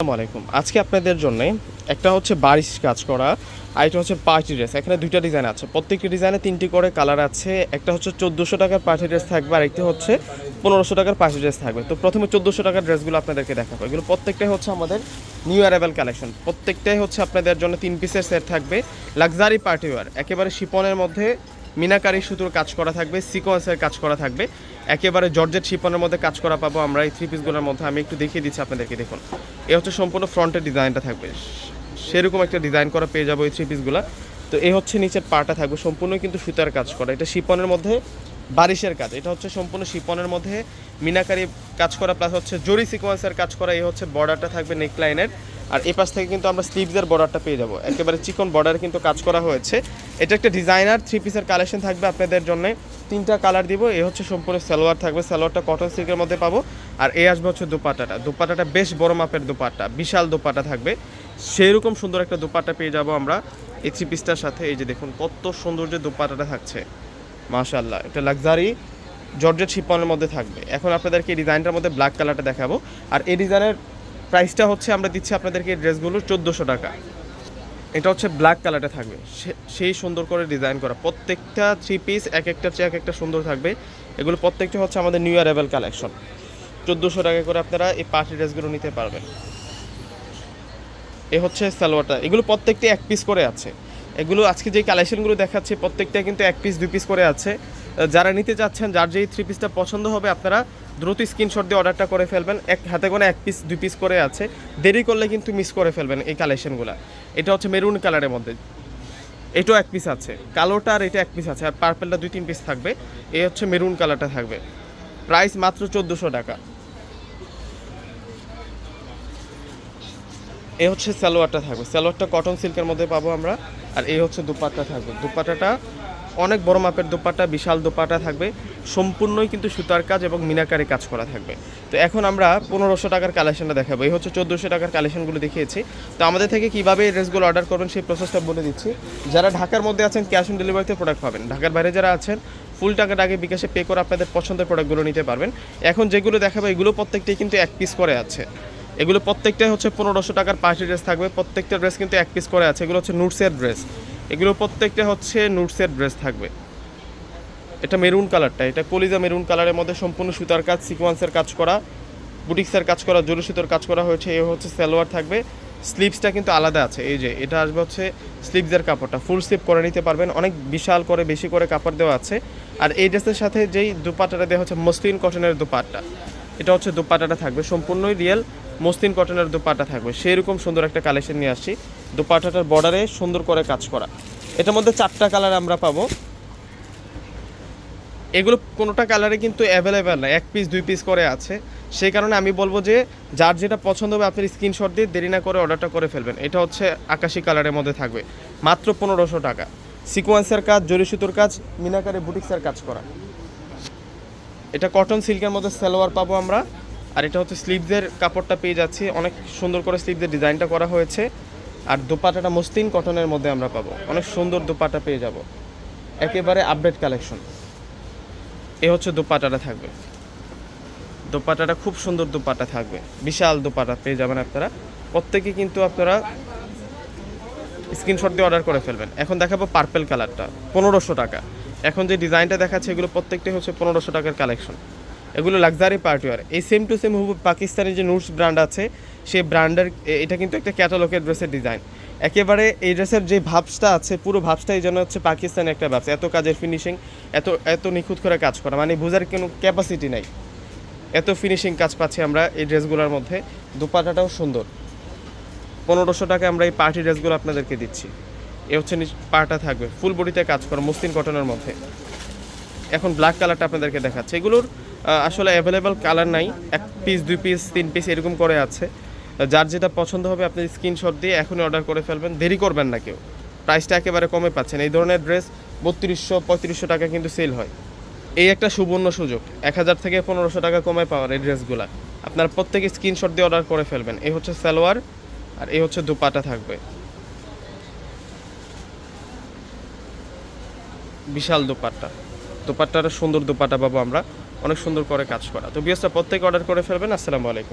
আসসালামু আলাইকুম। আজকে আপনাদের জন্য একটা হচ্ছে বারিশ কাজ করা, আর একটা হচ্ছে পার্টি ড্রেস। এখানে দুইটা ডিজাইন আছে। প্রত্যেকটি ডিজাইনে তিনটি করে কালার আছে। একটা হচ্ছে চোদ্দোশো টাকার পার্টি ড্রেস থাকবে, আর একটি হচ্ছে পনেরোশো টাকার পার্টি ড্রেস থাকবে। তো প্রথমে চোদ্দোশো টাকার ড্রেসগুলো আপনাদেরকে দেখাবো। এগুলো প্রত্যেকটাই হচ্ছে আমাদের নিউ অ্যারাইভেল কালেকশন। প্রত্যেকটাই হচ্ছে আপনাদের জন্য তিন পিসের সেট থাকবে। লাক্সারি পার্টি ওয়ার, একেবারে শিপনের মধ্যে মিনাকারি সুতোর কাজ করা থাকবে, সিকোয়েন্সের কাজ করা থাকবে। একেবারে জর্জেট শিপনের মধ্যে কাজ করা পাবো আমরা, এই থ্রি পিসগুলোর মধ্যে। আমি একটু দেখিয়ে দিচ্ছি আপনাদেরকে, দেখুন। এ হচ্ছে সম্পূর্ণ ফ্রন্টের ডিজাইনটা থাকবে। সেরকম একটা ডিজাইন করা পেয়ে যাব এই থ্রি পিসগুলো তো এ হচ্ছে নিচের পাটা থাকবে সম্পূর্ণ কিন্তু সুতার কাজ করা। এটা শিপনের মধ্যে বারিশের কাজ। এটা হচ্ছে সম্পূর্ণ শিপনের মধ্যে মিনাকারি কাজ করা প্লাস হচ্ছে জরি সিকোয়েন্সের কাজ করা। এই হচ্ছে বর্ডারটা থাকবে নেক লাইনের আর এই পাশ থেকে কিন্তু আমরা স্লিভসের বর্ডারটা পেয়ে যাব। একেবারে চিকন বর্ডারে কিন্তু কাজ করা হয়েছে। এটা একটা ডিজাইনার থ্রি পিসের কালেকশন থাকবে আপনাদের জন্য। তিনটা কালার দিব, এ হচ্ছে সম্পূর্ণ সালোয়ার থাকবে। সালোয়ারটা কটন সিল্কের মধ্যে পাবো। আর এ আসবে হচ্ছে দুপাটাটা। দুপাটাটা বেশ বড় মাপের দুপাট্টা বিশাল দুপাটা থাকবে। সেরকম সুন্দর একটা দুপাট্টা পেয়ে যাব আমরা এই থ্রি পিসটার সাথে। এই যে দেখুন, কত সুন্দর যে দুপাটাটা থাকছে। মাশাল্লাহ এটা লাক্সারি জর্জেট শিপনের মধ্যে থাকবে। এখন আপনাদেরকে এই ডিজাইনটার মধ্যে ব্ল্যাক কালারটা দেখাবো। আর এই ডিজাইনের প্রাইসটা হচ্ছে আমরা দিচ্ছি আপনাদেরকে এই ড্রেসগুলো চোদ্দোশো টাকা। এটা হচ্ছে ব্ল্যাক কালারটা থাকবে। সেই সুন্দর করে ডিজাইন করা। প্রত্যেকটা থ্রি পিস এক একটা চেয়ে এক একটা সুন্দর থাকবে। এগুলো প্রত্যেকটা হচ্ছে আমাদের নিউ অ্যারাইভেল কালেকশন চোদ্দোশো টাকা করে আপনারা এই পার্টি ড্রেসগুলো নিতে পারবেন। এ হচ্ছে সালোয়ারটা। এগুলো প্রত্যেকটি এক পিস করে আছে। এগুলো আজকে যে কালেকশনগুলো দেখাচ্ছে, প্রত্যেকটা কিন্তু এক পিস দুই পিস করে আছে। যারা নিতে চাচ্ছেন, যার যেই থ্রি পিসটা পছন্দ হবে, আপনারা দ্রুত স্ক্রিনশট দিয়ে অর্ডারটা করে ফেলবেন। এক হাতে করে এক পিস দুই পিস করে আছে। দেরি করলে কিন্তু মিস করে ফেলবেন এই কালেকশনগুলো এটা হচ্ছে মেরুন কালারের মধ্যে। এটাও এক পিস আছে। কালোটা আর এটা এক পিস আছে। আর পার্পেলটা দুই, তিন পিস থাকবে। এই হচ্ছে মেরুন কালারটা থাকবে। প্রাইস মাত্র চোদ্দোশো টাকা। এ হচ্ছে সালোয়ারটা থাকবে। সালোয়ারটা কটন সিল্কের মধ্যে পাবো আমরা। আর এই হচ্ছে দুপাট্টা থাকবে। দুপাট্টাটা অনেক বড় মাপের দুপাট্টা, বিশাল দুপাট্টা থাকবে। সম্পূর্ণই কিন্তু সুতার কাজ এবং মিনাকারে কাজ করা থাকবে। তো এখন আমরা পনেরোশো টাকার কালেকশনটা দেখাবো। এই হচ্ছে চোদ্দোশো টাকার কালেকশনগুলো দেখিয়েছি। তো আমাদের থেকে কীভাবে এই ড্রেসগুলো অর্ডার করবেন সেই প্রসেসটা বলে দিচ্ছি। যারা ঢাকার মধ্যে আছেন ক্যাশ অন ডেলিভারিতে প্রোডাক্ট পাবেন। ঢাকার বাইরে যারা আছেন ফুল টাকাটা আগে বিকাশে পে করে আপনাদের পছন্দের প্রোডাক্টগুলো নিতে পারবেন। এখন যেগুলো দেখাবো, এগুলো প্রত্যেকটাই কিন্তু এক পিস করে আছে। এগুলো প্রত্যেকটাই হচ্ছে পনেরোশো টাকার পার্টি ড্রেস থাকবে। প্রত্যেকটা ড্রেস কিন্তু এক পিস করে আছে। এগুলো হচ্ছে নুটসের ড্রেস এগুলো প্রত্যেকটা হচ্ছে নুটসের ড্রেস থাকবে। এটা মেরুন কালারটা, এটা কলিজা মেরুন কালারের মধ্যে সম্পূর্ণ সুতার কাজ, সিকোয়েন্সের কাজ করা, বুটিক্সের কাজ করা জরু সুতোর কাজ করা হয়েছে, এ হচ্ছে সালোয়ার থাকবে। স্লিভসটা কিন্তু আলাদা আছে, এই যে এটা আসবে হচ্ছে স্লিভসের কাপড়টা, ফুল স্লিভ করে নিতে পারবেন, অনেক বিশাল করে, বেশি করে কাপড় দেওয়া আছে। আর এই ড্রেসের সাথে যেই দুপাটাটা দেওয়া হচ্ছে, মসলিন কটনের দুপাট্টা, এটা হচ্ছে দুপাটাটা থাকবে, সম্পূর্ণই রিয়েল মসলিন কটনের দুপাটা থাকবে। সেরকম সুন্দর একটা কালেকশন নিয়ে আসছি, দুপাটাটার বর্ডারে সুন্দর করে কাজ করা। এটার মধ্যে চারটা কালার আমরা পাবো। এগুলো কোনোটা কালারে কিন্তু অ্যাভেলেবেল না এক পিস দুই পিস করে আছে। সেই কারণে আমি বলব যে, যার যেটা পছন্দ হবে আপনি স্ক্রিনশট দিয়ে দেরি না করে অর্ডারটা করে ফেলবেন। এটা হচ্ছে আকাশি কালারের মধ্যে থাকবে। মাত্র পনেরোশো টাকা। সিকোয়েন্সের কাজ, জরি সুতোর কাজ, মিনাকারে বুটিক্সের কাজ করা। এটা কটন সিল্কের মধ্যে সালোয়ার পাবো আমরা। আর এটা হচ্ছে স্লিভসের কাপড়টা পেয়ে যাচ্ছি। অনেক সুন্দর করে স্লিভসের ডিজাইনটা করা হয়েছে। আর দোপাটাটা মসলিন কটনের মধ্যে আমরা পাবো। অনেক সুন্দর দোপাটা পেয়ে যাব। একেবারে আপডেট কালেকশন এ হচ্ছে দোপাটাটা থাকবে। দোপাটাটা খুব সুন্দর দোপাটা থাকবে। বিশাল দোপাটা পেয়ে যাবেন আপনারা। প্রত্যেকে কিন্তু আপনারা স্ক্রিনশট দিয়ে অর্ডার করে ফেলবেন। এখন দেখাবো পার্পেল কালারটা পনেরোশো টাকা। এখন যে ডিজাইনটা দেখাচ্ছে, এগুলো প্রত্যেকটাই হচ্ছে পনেরোশো টাকার কালেকশন এগুলো লাক্সারি পার্টিওয়ার এই সেম টু সেম হুবু পাকিস্তানি যে নুটস ব্র্যান্ড আছে, সেই ব্র্যান্ডের এটা কিন্তু একটা ক্যাটালগের ড্রেসের ডিজাইন একেবারে এই ড্রেসের যে ভাবসটা আছে, পুরো ভাবসটাই যেন হচ্ছে পাকিস্তানি একটা ব্যবসা এত কাজের ফিনিশিং এত এত নিখুঁত করে কাজ করা। মানে বোঝার কোনো ক্যাপাসিটি নাই। এত ফিনিশিং কাজ পাচ্ছি আমরা এই ড্রেসগুলোর মধ্যে। দুপাটাটাও সুন্দর। পনেরোশো টাকা আমরা এই পার্টি ড্রেসগুলো আপনাদেরকে দিচ্ছি। এ হচ্ছে পাটা থাকবে। ফুল বডিতে কাজ করা মসলিন কটনের মধ্যে। এখন ব্ল্যাক কালারটা আপনাদেরকে দেখাচ্ছে। এগুলোর আসলে অ্যাভেলেবেল কালার নাই। এক পিস দুই পিস তিন পিস এরকম করে আছে। যার যেটা পছন্দ হবে, আপনি স্ক্রিনশট দিয়ে এখনই অর্ডার করে ফেলবেন। দেরি করবেন না কেউ। প্রাইসটা একেবারে কমে পাচ্ছেন। এই ধরনের ড্রেস বত্রিশশো, পঁয়ত্রিশশো টাকা কিন্তু সেল হয়। এই একটা সুবর্ণ সুযোগ। এক হাজার থেকে পনেরোশো টাকা কমে পাওয়ার এই ড্রেসগুলো আপনার প্রত্যেকে স্ক্রিনশট দিয়ে অর্ডার করে ফেলবেন। এই হচ্ছে সালোয়ার আর এই হচ্ছে দুপাটা থাকবে। বিশাল দোপাট্টা। দোপাট্টাটা সুন্দর দোপাট্টা পাবো আমরা। অনেক সুন্দর করে কাজ করা। তো বিএসটা প্রত্যেকে অর্ডার করে ফেলবেন। আসসালামু আলাইকুম।